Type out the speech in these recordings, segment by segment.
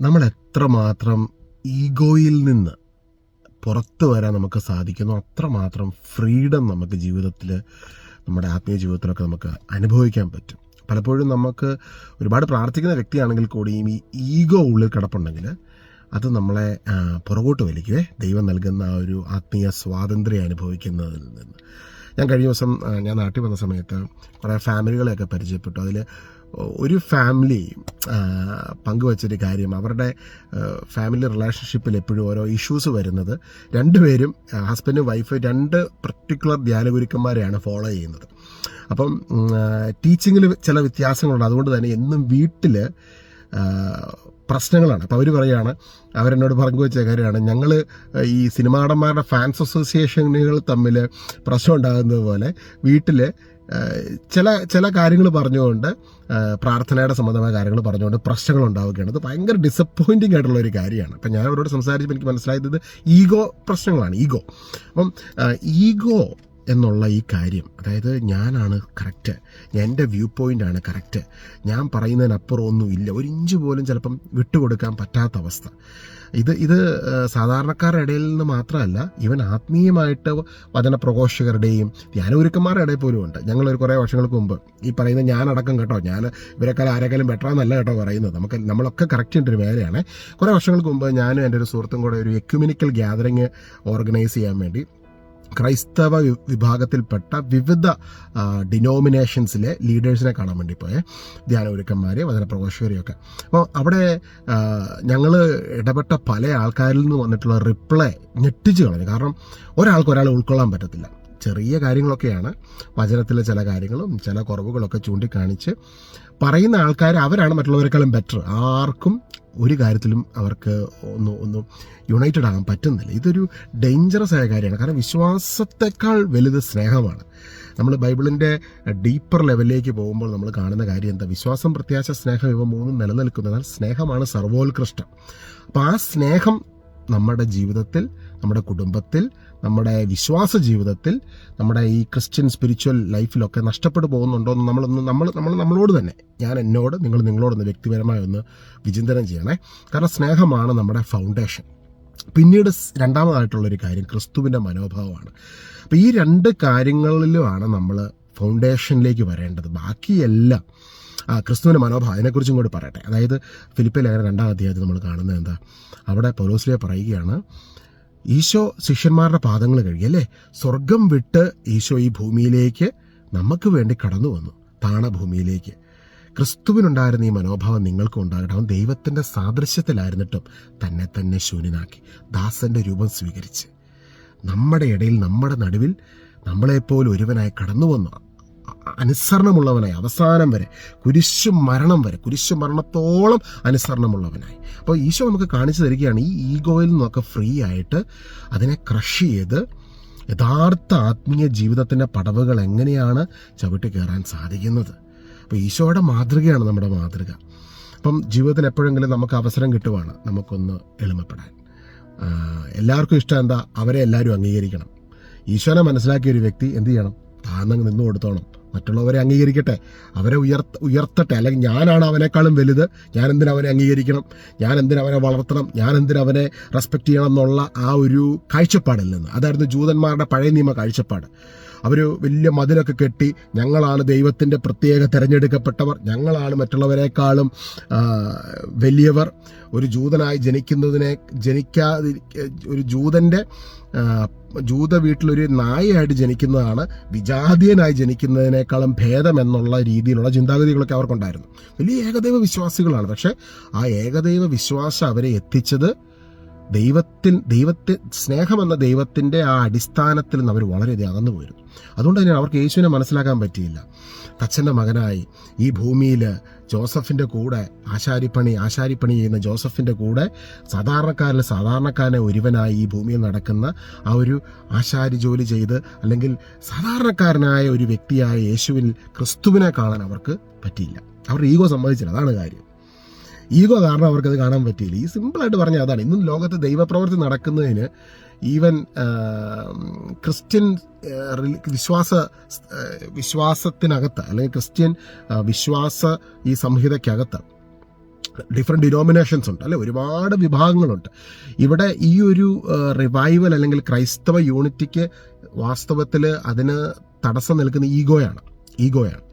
നമ്മൾ എത്രമാത്രം ഈഗോയിൽ നിന്ന് പുറത്തു വരാൻ നമുക്ക് സാധിക്കുന്നു അത്രമാത്രം ഫ്രീഡം നമുക്ക് ജീവിതത്തിൽ നമ്മുടെ ആത്മീയ ജീവിതത്തിലൊക്കെ നമുക്ക് അനുഭവിക്കാൻ പറ്റും. പലപ്പോഴും നമുക്ക് ഒരുപാട് പ്രാർത്ഥിക്കുന്ന വ്യക്തിയാണെങ്കിൽ കൂടിയും ഈ ഈഗോ ഉള്ളിൽ കിടപ്പുണ്ടെങ്കിൽ അത് നമ്മളെ പുറകോട്ട് വലിക്കുവേ. ദൈവം നൽകുന്ന ആ ഒരു ആത്മീയ സ്വാതന്ത്ര്യം അനുഭവിക്കുന്നതിൽ നിന്ന്. ഞാൻ കഴിഞ്ഞ ദിവസം ഞാൻ നാട്ടിൽ വന്ന സമയത്ത് കുറേ ഫാമിലികളെയൊക്കെ പരിചയപ്പെട്ടു. അതിൽ ഒരു ഫാമിലി പങ്കുവച്ചൊരു കാര്യം. അവരുടെ ഫാമിലി റിലേഷൻഷിപ്പിൽ എപ്പോഴും ഓരോ ഇഷ്യൂസ് വരുന്നത്. രണ്ടുപേരും ഹസ്ബൻഡും വൈഫ് രണ്ട് പർട്ടിക്കുലർ ധ്യാനഗുരുക്കന്മാരെയാണ് ഫോളോ ചെയ്യുന്നത്. അപ്പം ടീച്ചിങ്ങിൽ ചില വ്യത്യാസങ്ങളുണ്ട്. അതുകൊണ്ട് തന്നെ എന്നും വീട്ടിൽ പ്രശ്നങ്ങളാണ്. അപ്പോൾ അവർ പറയുകയാണ് അവരെന്നോട് പറഞ്ഞു വെച്ച കാര്യമാണ് ഞങ്ങൾ ഈ സിനിമാടന്മാരുടെ ഫാൻസ് അസോസിയേഷനുകൾ തമ്മിൽ പ്രശ്നം ഉണ്ടാകുന്നത് പോലെ വീട്ടിൽ ചില ചില കാര്യങ്ങൾ പറഞ്ഞുകൊണ്ട് പ്രാർത്ഥനയുടെ സംബന്ധമായ കാര്യങ്ങൾ പറഞ്ഞുകൊണ്ട് പ്രശ്നങ്ങൾ ഉണ്ടാവുകയാണ്. അത് ഭയങ്കര ഡിസപ്പോയിന്റിംഗ് ആയിട്ടുള്ള ഒരു കാര്യമാണ്. അപ്പം ഞാൻ അവരോട് സംസാരിച്ചപ്പോൾ എനിക്ക് മനസ്സിലായത് ഈഗോ പ്രശ്നങ്ങളാണ് ഈഗോ അപ്പം ഈഗോ എന്നുള്ള ഈ കാര്യം അതായത് ഞാനാണ് കറക്റ്റ് എന്റെ വ്യൂ പോയിന്റാണ് കറക്റ്റ് ഞാൻ പറയുന്നതിനപ്പുറം ഒന്നും ഇല്ല. ഒരു ഇഞ്ച് പോലും ചിലപ്പം വിട്ടുകൊടുക്കാൻ പറ്റാത്ത അവസ്ഥ. ഇത് ഇത് സാധാരണക്കാരുടെ ഇടയിൽ നിന്ന് മാത്രമല്ല ഇവൻ ആത്മീയമായിട്ട് വചന പ്രഘോഷകരുടെയും ധ്യാനഗുരുക്കന്മാരുടെ ഇടയിൽ പോലും ഉണ്ട്. ഞങ്ങളൊരു കുറേ വർഷങ്ങൾക്ക് മുമ്പ് ഈ പറയുന്ന ഞാനടക്കം കേട്ടോ ഞാൻ ഇവരെക്കാൾ ആരെക്കാളും ബെറ്റർ എന്നല്ല കേട്ടോ പറയുന്നത്. നമുക്ക് നമ്മളൊക്കെ കറക്റ്റ് ഉണ്ട് ഒരു മേഖലയാണ് കുറേ വർഷങ്ങൾക്ക് മുമ്പ് ഞാനും എന്റെ ഒരു സുഹൃത്തും കൂടെ ഒരു എക്യുമിനിക്കൽ ഗ്യാതറിങ് ഓർഗനൈസ് ചെയ്യാൻ വേണ്ടി ക്രൈസ്തവ വിഭാഗത്തിൽപ്പെട്ട വിവിധ ഡിനോമിനേഷൻസിലെ ലീഡേഴ്സിനെ കാണാൻ വേണ്ടി പോയെ. ധ്യാനഗുരുക്കന്മാരെ വചനപ്രഘോഷകരെയൊക്കെ അപ്പോൾ അവിടെ ഞങ്ങൾ ഇടപെട്ട പല ആൾക്കാരിൽ നിന്ന് വന്നിട്ടുള്ള റിപ്ലൈ ഞെട്ടിച്ച് കളഞ്ഞു. കാരണം ഒരാൾക്ക് ഒരാൾ ഉൾക്കൊള്ളാൻ പറ്റത്തില്ല. ചെറിയ കാര്യങ്ങളൊക്കെയാണ് വചനത്തിലെ ചില കാര്യങ്ങളും ചില കുറവുകളൊക്കെ ചൂണ്ടിക്കാണിച്ച് പറയുന്ന ആൾക്കാർ അവരാണ് മറ്റുള്ളവരെക്കാളും ബെറ്റർ ആർക്കും ഒരു കാര്യത്തിലും അവർക്ക് ഒന്ന് ഒന്നും യുണൈറ്റഡ് ആകാൻ പറ്റുന്നില്ല. ഇതൊരു ഡേഞ്ചറസ് ആയ കാര്യമാണ്. കാരണം വിശ്വാസത്തെക്കാൾ വലുത് സ്നേഹമാണ്. നമ്മൾ ബൈബിളിന്റെ ഡീപ്പർ ലെവലിലേക്ക് പോകുമ്പോൾ നമ്മൾ കാണുന്ന കാര്യം എന്താ? വിശ്വാസം പ്രത്യാശ സ്നേഹം ഇവ മൂന്നും നിലനിൽക്കുന്നതിനാൽ സ്നേഹമാണ് സർവോത്കൃഷ്ടം. അപ്പോൾ ആ സ്നേഹം നമ്മുടെ ജീവിതത്തിൽ നമ്മുടെ കുടുംബത്തിൽ നമ്മുടെ വിശ്വാസ ജീവിതത്തിൽ നമ്മുടെ ഈ ക്രിസ്ത്യൻ സ്പിരിച്വൽ ലൈഫിലൊക്കെ നഷ്ടപ്പെട്ടു പോകുന്നുണ്ടോ എന്ന് നമ്മളൊന്ന് നമ്മൾ നമ്മൾ നമ്മളോട് തന്നെ ഞാൻ എന്നോട് നിങ്ങൾ നിങ്ങളോടൊന്ന് വ്യക്തിപരമായി ഒന്ന് വിചിന്തനം ചെയ്യണേ. കാരണം സ്നേഹമാണ് നമ്മുടെ ഫൗണ്ടേഷൻ പിന്നീട് രണ്ടാമതായിട്ടുള്ള രണ്ടാമതായിട്ടുള്ളൊരു കാര്യം ക്രിസ്തുവിന്റെ മനോഭാവമാണ്. അപ്പോൾ ഈ രണ്ട് കാര്യങ്ങളിലുമാണ് നമ്മൾ ഫൗണ്ടേഷനിലേക്ക് വരേണ്ടത്. ബാക്കിയെല്ലാം ആ ക്രിസ്തുവിന്റെ മനോഭാവം അതിനെക്കുറിച്ചും കൂടി പറയട്ടെ. അതായത് ഫിലിപ്പിൽ ലേഖനം രണ്ടാം അധ്യായത്തിൽ നമ്മൾ കാണുന്നത് എന്താ? അവിടെ പൗലോസ്ലിയ പറയുകയാണ് ഈശോ ശിഷ്യന്മാരുടെ പാദങ്ങൾ കഴുകി അല്ലേ? സ്വർഗം വിട്ട് ഈശോ ഈ ഭൂമിയിലേക്ക് നമുക്ക് വേണ്ടി കടന്നു വന്നു താണ ഭൂമിയിലേക്ക് ക്രിസ്തുവിനുണ്ടായിരുന്ന ഈ മനോഭാവം നിങ്ങൾക്കും ഉണ്ടാകട്ടെ. അവൻ ദൈവത്തിന്റെ സാദൃശ്യത്തിലായിരുന്നിട്ടും തന്നെ തന്നെ ശൂന്യനാക്കി ദാസന്റെ രൂപം സ്വീകരിച്ച്. നമ്മുടെ ഇടയിൽ നമ്മുടെ നടുവിൽ നമ്മളെപ്പോലെ ഒരുവനായി കടന്നു വന്നു. അനുസരണമുള്ളവനായി അവസാനം വരെ കുരിശു മരണം വരെ കുരിശു മരണത്തോളം അനുസരണമുള്ളവനായി. അപ്പോൾ ഈശോ നമുക്ക് കാണിച്ചു തരികയാണ് ഈ ഈഗോയിൽ നിന്നൊക്കെ ഫ്രീ ആയിട്ട് അതിനെ ക്രഷ് ചെയ്ത് യഥാർത്ഥ ആത്മീയ ജീവിതത്തിന്റെ പടവുകൾ എങ്ങനെയാണ് ചവിട്ടി കയറാൻ സാധിക്കുന്നത്. അപ്പോൾ ഈശോയുടെ മാതൃകയാണ് നമ്മുടെ മാതൃക. അപ്പം ജീവിതത്തിൽ എപ്പോഴെങ്കിലും നമുക്ക് അവസരം കിട്ടുവാണ് നമുക്കൊന്ന് എളിമപ്പെടാൻ. എല്ലാവർക്കും ഇഷ്ടം എന്താ? അവരെ എല്ലാവരും അംഗീകരിക്കണം. ഈശോനെ മനസ്സിലാക്കിയ ഒരു വ്യക്തി എന്ത് ചെയ്യണം? താന്നങ്ങ് നിന്നു കൊടുത്തോണം. മറ്റുള്ളവരെ അംഗീകരിക്കട്ടെ. അവരെ ഉയർത്ത ഉയർത്തട്ടെ. അല്ലെങ്കിൽ ഞാനാണ് അവനേക്കാളും വലുത്. ഞാൻ എന്തിനു അവനെ അംഗീകരിക്കണം? ഞാൻ എന്തിനു അവനെ വളർത്തണം? ഞാൻ എന്തിനു അവനെ റെസ്പെക്ട് ചെയ്യണം എന്നുള്ള ആ ഒരു കാഴ്ചപ്പാടിൽ നിന്ന്. അതായിരുന്നു ജൂതന്മാരുടെ പഴയ നിയമ കാഴ്ചപ്പാട്. അവർ വലിയ മതിലൊക്കെ കെട്ടി ഞങ്ങളാണ് ദൈവത്തിന്റെ പ്രത്യേക തിരഞ്ഞെടുക്കപ്പെട്ടവർ ഞങ്ങളാണ് മറ്റുള്ളവരെക്കാളും വലിയവർ. ഒരു ജൂതനായി ജനിക്കുന്നതിനെ ജനിക്കാതി ഒരു ജൂതന്റെ ജൂത വീട്ടിലൊരു നായയായിട്ട് ജനിക്കുന്നതാണ് വിജാതീയനായി ജനിക്കുന്നതിനേക്കാളും ഭേദം എന്നുള്ള രീതിയിലുള്ള ചിന്താഗതികളൊക്കെ അവർക്കുണ്ടായിരുന്നു. വലിയ ഏകദൈവ വിശ്വാസികളാണ് പക്ഷേ ആ ഏകദൈവ വിശ്വാസം അവരെ എത്തിച്ചത് ദൈവത്തിൽ ദൈവത്തെ സ്നേഹമെന്ന ദൈവത്തിന്റെ ആ അടിസ്ഥാനത്തിൽ നിന്ന് അവർ വളരെയധികം അകന്നു പോയിരുന്നു. അതുകൊണ്ട് തന്നെ അവർക്ക് യേശുവിനെ മനസ്സിലാക്കാൻ പറ്റിയില്ല. തച്ചന്റെ മകനായി ഈ ഭൂമിയിൽ ജോസഫിന്റെ കൂടെ ആശാരിപ്പണി ആശാരിപ്പണി ചെയ്യുന്ന ജോസഫിന്റെ കൂടെ സാധാരണക്കാരിൽ സാധാരണക്കാരനെ ഒരുവനായി ഈ ഭൂമിയിൽ നടക്കുന്ന ആ ഒരു ആശാരി ജോലി ചെയ്ത് അല്ലെങ്കിൽ സാധാരണക്കാരനായ ഒരു വ്യക്തിയായ യേശുവിൽ ക്രിസ്തുവിനെ കാണാൻ അവർക്ക് പറ്റിയില്ല. അവരുടെ ഈഗോ സമ്മതിച്ചില്ല. അതാണ് കാര്യം. ഈഗോ കാരണം അവർക്കത് കാണാൻ പറ്റിയില്ല. ഈ സിമ്പിളായിട്ട് പറഞ്ഞാൽ അതാണ്. ഇന്നും ലോകത്ത് ദൈവപ്രവൃത്തി നടക്കുന്നതിന് ഈവൻ ക്രിസ്ത്യൻ വിശ്വാസ വിശ്വാസത്തിനകത്ത് അല്ലെങ്കിൽ ക്രിസ്ത്യൻ വിശ്വാസ ഈ സംഹിതയ്ക്കകത്ത് ഡിഫറെന്റ് ഡിനോമിനേഷൻസ് ഉണ്ട്. അല്ലെ? ഒരുപാട് വിഭാഗങ്ങളുണ്ട്. ഇവിടെ ഈ ഒരു റിവൈവൽ അല്ലെങ്കിൽ ക്രൈസ്തവ യൂണിറ്റിക്ക് വാസ്തവത്തിൽ അതിന് തടസ്സം നിൽക്കുന്ന ഈഗോയാണ്. ഈഗോയാണ്.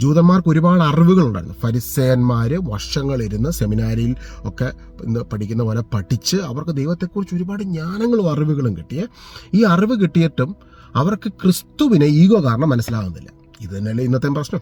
ജൂതന്മാർക്ക് ഒരുപാട് അറിവുകളുണ്ടായിരുന്നു. ഫരിസേന്മാർ വർഷങ്ങളിരുന്ന് സെമിനാരിയിൽ ഒക്കെ ഇന്ന് പഠിക്കുന്ന പോലെ പഠിച്ച് അവർക്ക് ദൈവത്തെക്കുറിച്ച് ഒരുപാട് ജ്ഞാനങ്ങളും അറിവുകളും കിട്ടിയ. ഈ അറിവ് കിട്ടിയിട്ടും അവർക്ക് ക്രിസ്തുവിനെ ഈഗോ കാരണം മനസ്സിലാകുന്നില്ല ഇത് തന്നെയല്ലേ ഇന്നത്തെ പ്രശ്നം.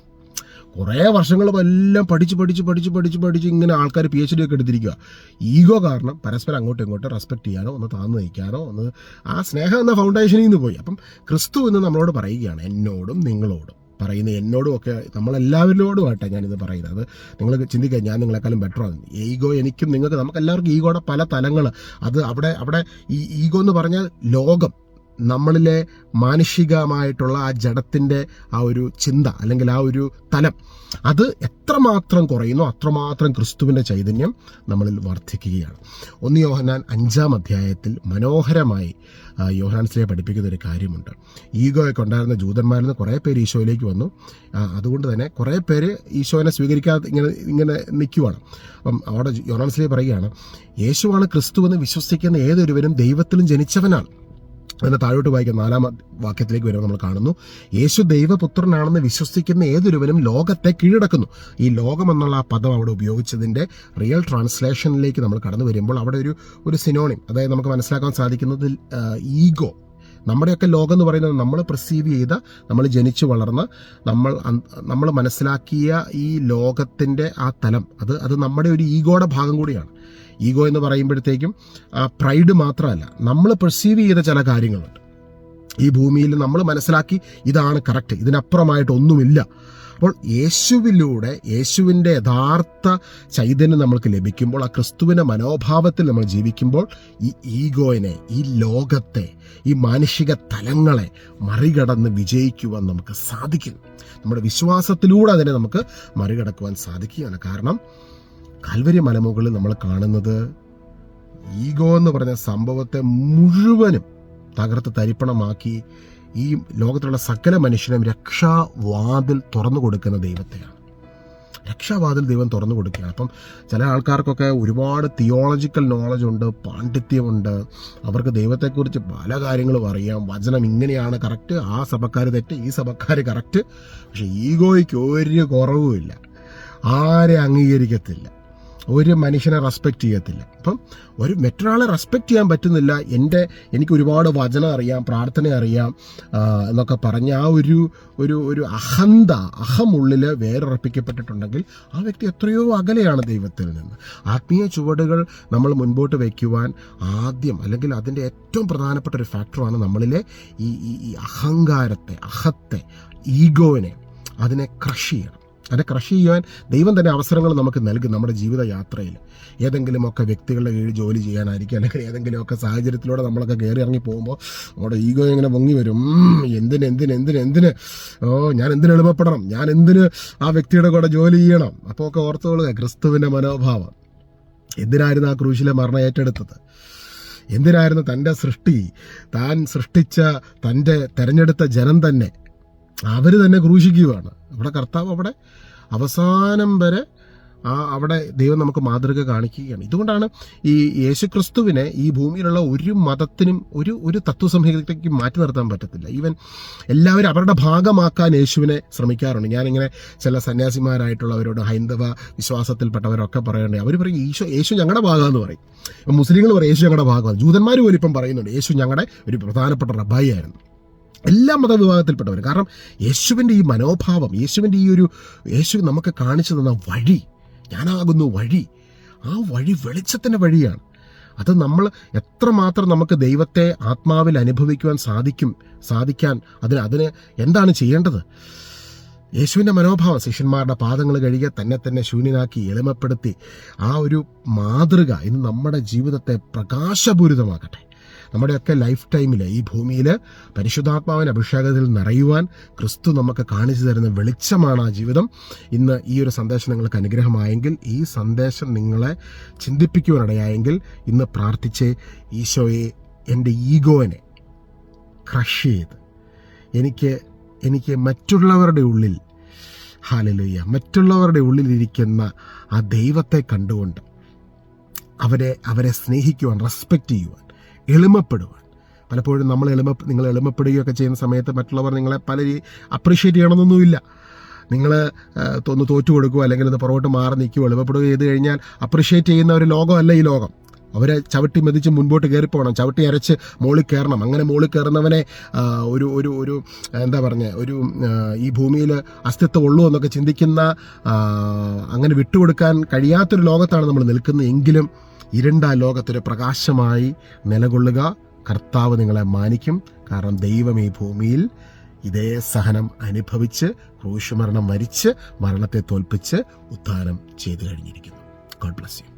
കുറേ വർഷങ്ങൾ എല്ലാം പഠിച്ച് പഠിച്ച് പഠിച്ച് പഠിച്ച് പഠിച്ച് ഇങ്ങനെ ആൾക്കാർ പി എച്ച് ഡി ഒക്കെ എടുത്തിരിക്കുക ഈഗോ കാരണം പരസ്പരം അങ്ങോട്ടും ഇങ്ങോട്ടും റെസ്പെക്ട് ചെയ്യാനോ ഒന്ന് താന്നു നിൽക്കാനോ ഒന്ന് ആ സ്നേഹം എന്ന ഫൗണ്ടേഷനിൽ നിന്ന് പോയി. അപ്പം ക്രിസ്തു എന്ന് നമ്മളോട് പറയുകയാണ് എന്നോടും നിങ്ങളോടും. പറയുന്ന എന്നോടും ഒക്കെ നമ്മളെല്ലാവരോടുമായിട്ടാണ് ഞാനിത് പറയുന്നത്. നിങ്ങൾ ചിന്തിക്കുക ഞാൻ നിങ്ങളെക്കാളും ബെറ്റർ ആണ്. ഈഗോ എനിക്കും നിങ്ങൾക്ക് നമുക്ക് എല്ലാവർക്കും ഈഗോയുടെ പല തലങ്ങൾ അത് അവിടെ അവിടെ ഈ ഈഗോ എന്ന് പറഞ്ഞാൽ ലോകം. നമ്മളിലെ മാനുഷികമായിട്ടുള്ള ആ ജഡത്തിന്റെ ആ ഒരു ചിന്ത അല്ലെങ്കിൽ ആ ഒരു തലം അത് എത്രമാത്രം കുറയുന്നു അത്രമാത്രം ക്രിസ്തുവിന്റെ ചൈതന്യം നമ്മളിൽ വർദ്ധിക്കുകയാണ്. ഒന്ന് യോഹനാൻ അഞ്ചാം അധ്യായത്തിൽ മനോഹരമായി യോഹനാൻസിലെ പഠിപ്പിക്കുന്ന ഒരു കാര്യമുണ്ട്. ഈഗോയൊക്കെ ഉണ്ടായിരുന്ന ജൂതന്മാരിൽ നിന്ന് കുറേ പേര് ഈശോയിലേക്ക് വന്നു. അതുകൊണ്ട് തന്നെ കുറേ പേര് ഈശോനെ സ്വീകരിക്കാതെ ഇങ്ങനെ ഇങ്ങനെ നിൽക്കുവാണ്. അപ്പം അവിടെ യോഹനാൻസിലെ പറയുകയാണ് യേശുവാണ് ക്രിസ്തു എന്ന് വിശ്വസിക്കുന്ന ഏതൊരുവരും ദൈവത്തിലും ജനിച്ചവനാണ്. അതിന്റെ താഴോട്ട് വായിക്കുന്ന നാലാം വാക്യത്തിലേക്ക് വരുമ്പോൾ നമ്മൾ കാണുന്നു. യേശു ദൈവപുത്രനാണെന്ന് വിശ്വസിക്കുന്ന ഏതൊരുവനും ലോകത്തെ കീഴടക്കുന്നു. ഈ ലോകം എന്നുള്ള ആ പദം അവിടെ ഉപയോഗിച്ചതിന്റെ റിയൽ ട്രാൻസ്ലേഷനിലേക്ക് നമ്മൾ കടന്നു വരുമ്പോൾ അവിടെ ഒരു ഒരു സിനോണിം അതായത് നമുക്ക് മനസ്സിലാക്കാൻ സാധിക്കുന്നത് ഈഗോ നമ്മുടെയൊക്കെ ലോകം എന്ന് പറയുന്നത് നമ്മൾ പ്രിസീവ് ചെയ്ത നമ്മൾ ജനിച്ചു വളർന്ന് നമ്മൾ നമ്മൾ മനസ്സിലാക്കിയ ഈ ലോകത്തിന്റെ ആ തലം അത് അത് നമ്മുടെ ഒരു ഈഗോയുടെ ഭാഗം കൂടിയാണ്. ഈഗോ എന്ന് പറയുമ്പോഴത്തേക്കും പ്രൈഡ് മാത്രമല്ല നമ്മൾ പെർസീവ് ചെയ്ത ചില കാര്യങ്ങളുണ്ട്. ഈ ഭൂമിയിൽ നമ്മൾ മനസ്സിലാക്കി ഇതാണ് കറക്റ്റ് ഇതിനപ്പുറമായിട്ട് ഒന്നുമില്ല. അപ്പോൾ യേശുവിലൂടെ യേശുവിന്റെ യഥാർത്ഥ ചൈതന്യം നമ്മൾക്ക് ലഭിക്കുമ്പോൾ ആ ക്രിസ്തുവിന്റെ മനോഭാവത്തിൽ നമ്മൾ ജീവിക്കുമ്പോൾ ഈ ഈഗോയിനെ ഈ ലോകത്തെ ഈ മാനുഷിക തലങ്ങളെ മറികടന്ന് വിജയിക്കുവാൻ നമുക്ക് സാധിക്കും. നമ്മുടെ വിശ്വാസത്തിലൂടെ അതിനെ നമുക്ക് മറികടക്കുവാൻ സാധിക്കുകയാണ്. കാരണം കാൽവരി മലമുകളിൽ നമ്മൾ കാണുന്നത് ഈഗോ എന്ന് പറഞ്ഞ സംഭവത്തെ മുഴുവനും തകർത്ത് തരിപ്പണമാക്കി ഈ ലോകത്തിലുള്ള സകല മനുഷ്യനും രക്ഷാവാതിൽ തുറന്നു കൊടുക്കുന്ന ദൈവത്തെയാണ്. രക്ഷാവാതിൽ ദൈവം തുറന്നു കൊടുക്കുകയാണ്. അപ്പം ചില ആൾക്കാർക്കൊക്കെ ഒരുപാട് തിയോളജിക്കൽ നോളജ് ഉണ്ട് പാണ്ഡിത്യമുണ്ട് അവർക്ക് ദൈവത്തെക്കുറിച്ച് പല കാര്യങ്ങളും അറിയാം. വചനം ഇങ്ങനെയാണ് കറക്റ്റ് ആ സഭക്കാർ തെറ്റ് ഈ സഭക്കാർ കറക്റ്റ് പക്ഷേ ഈഗോയ്ക്ക് ഒരു കുറവുമില്ല. ആരെ അംഗീകരിക്കത്തില്ല. ഒരു മനുഷ്യനെ റെസ്പെക്റ്റ് ചെയ്യത്തില്ല. അപ്പം ഒരു മറ്റൊരാളെ റെസ്പെക്റ്റ് ചെയ്യാൻ പറ്റുന്നില്ല. എന്റെ എനിക്ക് ഒരുപാട് വചനം അറിയാം പ്രാർത്ഥന അറിയാം എന്നൊക്കെ പറഞ്ഞ് ആ ഒരു ഒരു ഒരു അഹന്ത അഹമുള്ളിൽ വേറുറപ്പിക്കപ്പെട്ടിട്ടുണ്ടെങ്കിൽ ആ വ്യക്തി എത്രയോ അകലെയാണ് ദൈവത്തിൽ നിന്ന്. ആത്മീയ ചുവടുകൾ നമ്മൾ മുൻപോട്ട് വയ്ക്കുവാൻ ആദ്യം അല്ലെങ്കിൽ അതിന്റെ ഏറ്റവും പ്രധാനപ്പെട്ട ഒരു ഫാക്ടറാണ് നമ്മളിലെ ഈ ഈ അഹങ്കാരത്തെ അഹത്തെ ഈഗോവിനെ അതിനെ ക്രഷ് ചെയ്യണം. അതിനെ ക്രഷ് ചെയ്യുവാൻ ദൈവം തന്നെ അവസരങ്ങൾ നമുക്ക് നൽകും നമ്മുടെ ജീവിത യാത്രയിൽ. ഏതെങ്കിലുമൊക്കെ വ്യക്തികളുടെ കീഴിൽ ജോലി ചെയ്യാനായിരിക്കും അല്ലെങ്കിൽ ഏതെങ്കിലുമൊക്കെ സാഹചര്യത്തിലൂടെ നമ്മളൊക്കെ കയറി ഇറങ്ങി പോകുമ്പോൾ നമ്മുടെ ഈഗോ ഇങ്ങനെ പൊങ്ങി വരും. എന്തിന് എന്തിന് എന്തിന് എന്തിന്? ഓ ഞാൻ എന്തിന് എളുപ്പപ്പെടണം? ഞാൻ എന്തിന് ആ വ്യക്തിയുടെ കൂടെ ജോലി ചെയ്യണം? അപ്പോൾ ഒക്കെ ഓർത്തുകൊള്ളുക ക്രിസ്തുവിന്റെ മനോഭാവം. എന്തിനായിരുന്നു ആ ക്രൂശിലെ മരണം ഏറ്റെടുത്തത്? എന്തിനായിരുന്നു തന്റെ സൃഷ്ടി? താൻ സൃഷ്ടിച്ച തന്റെ തെരഞ്ഞെടുത്ത ജനം തന്നെ അവർ തന്നെ ക്രൂശിക്കുകയാണ്. ഇവിടെ കർത്താവ് അവിടെ അവസാനം വരെ ആ അവിടെ ദൈവം നമുക്ക് മാതൃക കാണിക്കുകയാണ്. ഇതുകൊണ്ടാണ് ഈ യേശുക്രിസ്തുവിനെ ഈ ഭൂമിയിലുള്ള ഒരു മതത്തിനും ഒരു ഒരു തത്വസംഹിതയ്ക്ക് മാറ്റി നിർത്താൻ പറ്റത്തില്ല. ഈവൻ എല്ലാവരും അവരുടെ ഭാഗമാക്കാൻ യേശുവിനെ ശ്രമിക്കാറുണ്ട്. ഞാനിങ്ങനെ ചില സന്യാസിമാരായിട്ടുള്ളവരോട് ഹൈന്ദവ വിശ്വാസത്തിൽപ്പെട്ടവരൊക്കെ പറയണ്ടേ അവർ പറയും ഈശോ യേശു ഞങ്ങളുടെ ഭാഗമെന്ന് പറയും. മുസ്ലിങ്ങൾ പറയും യേശു ഞങ്ങളുടെ ഭാഗമാണ് ജൂതന്മാർ പോലും ഇപ്പം പറയുന്നുണ്ട് യേശു ഞങ്ങളുടെ ഒരു പ്രധാനപ്പെട്ട റബായി ആയിരുന്നു. എല്ലാ മതവിഭാഗത്തിൽപ്പെട്ടവരും. കാരണം യേശുവിന്റെ ഈ മനോഭാവം യേശുവിന്റെ ഈ ഒരു യേശു നമുക്ക് കാണിച്ചു തന്ന വഴി ഞാനാകുന്നു വഴി ആ വഴി വെളിച്ചത്തിന്റെ വഴിയാണ്. അത് നമ്മൾ എത്രമാത്രം നമുക്ക് ദൈവത്തെ ആത്മാവിൽ അനുഭവിക്കുവാൻ സാധിക്കും സാധിക്കാൻ അതിന് അതിന് എന്താണ് ചെയ്യേണ്ടത്? യേശുവിന്റെ മനോഭാവം ശിഷ്യന്മാരുടെ പാദങ്ങൾ കഴുകിയ തന്നെ തന്നെ ശൂന്യനാക്കി എളിമപ്പെടുത്തി ആ ഒരു മാതൃക ഇന്ന് നമ്മുടെ ജീവിതത്തെ പ്രകാശപൂരിതമാക്കട്ടെ. നമ്മുടെയൊക്കെ ലൈഫ് ടൈമിൽ ഈ ഭൂമിയിൽ പരിശുദ്ധാത്മാവിന്റെ അഭിഷേകത്തിൽ നിറയുവാൻ ക്രിസ്തു നമുക്ക് കാണിച്ചു തരുന്ന വെളിച്ചമാണ് ആ ജീവിതം. ഇന്ന് ഈ ഒരു സന്ദേശം നിങ്ങൾക്ക് അനുഗ്രഹമായെങ്കിൽ ഈ സന്ദേശം നിങ്ങളെ ചിന്തിപ്പിക്കുവാനിടയായെങ്കിൽ ഇന്ന് പ്രാർത്ഥിച്ച് ഈശോയെ എന്റെ ഈഗോനെ ക്രഷ് ചെയ്ത് എനിക്ക് എനിക്ക് മറ്റുള്ളവരുടെ ഉള്ളിൽ ഹാലലുയ്യ മറ്റുള്ളവരുടെ ഉള്ളിലിരിക്കുന്ന ആ ദൈവത്തെ കണ്ടുകൊണ്ട് അവരെ അവരെ സ്നേഹിക്കുവാൻ റെസ്പെക്റ്റ് ചെയ്യുവാൻ എളിമപ്പെടുവാൻ. പലപ്പോഴും നമ്മൾ എളിമ നിങ്ങൾ എളിമപ്പെടുകയൊക്കെ ചെയ്യുന്ന സമയത്ത് മറ്റുള്ളവർ നിങ്ങളെ പല അപ്രീഷിയേറ്റ് ചെയ്യണമെന്നൊന്നുമില്ല. നിങ്ങൾ ഒന്ന് തോറ്റു കൊടുക്കുക അല്ലെങ്കിൽ ഒന്ന് പുറകോട്ട് മാറി നിൽക്കുകയോ എളിമപ്പെടുകയോ ചെയ്ത് കഴിഞ്ഞാൽ അപ്രീഷിയേറ്റ് ചെയ്യുന്ന ഒരു ലോകമല്ല ഈ ലോകം. അവരെ ചവിട്ടി മെതിച്ച് മുൻപോട്ട് കയറി പോകണം ചവിട്ടി അരച്ച് മോളിൽ കയറണം. അങ്ങനെ മോളിൽ കയറുന്നവനെ ഒരു ഒരു ഒരു എന്താ പറഞ്ഞ ഒരു ഈ ഭൂമിയിൽ അസ്തിത്വം ഉള്ളൂ എന്നൊക്കെ ചിന്തിക്കുന്ന അങ്ങനെ വിട്ടുകൊടുക്കാൻ കഴിയാത്തൊരു ലോകത്താണ് നമ്മൾ നിൽക്കുന്നത്. എങ്കിലും ഇരുണ്ട ലോകത്തിന് പ്രകാശമായി നിലകൊള്ളുക. കർത്താവ് നിങ്ങളെ മാനിക്കും. കാരണം ദൈവം ഈ ഭൂമിയിൽ ഇതേ സഹനം അനുഭവിച്ച് ക്രൂശുമരണം വരിച്ച് മരണത്തെ തോൽപ്പിച്ച് ഉത്ഥാനം ചെയ്തു കഴിഞ്ഞിരിക്കുന്നു. God bless you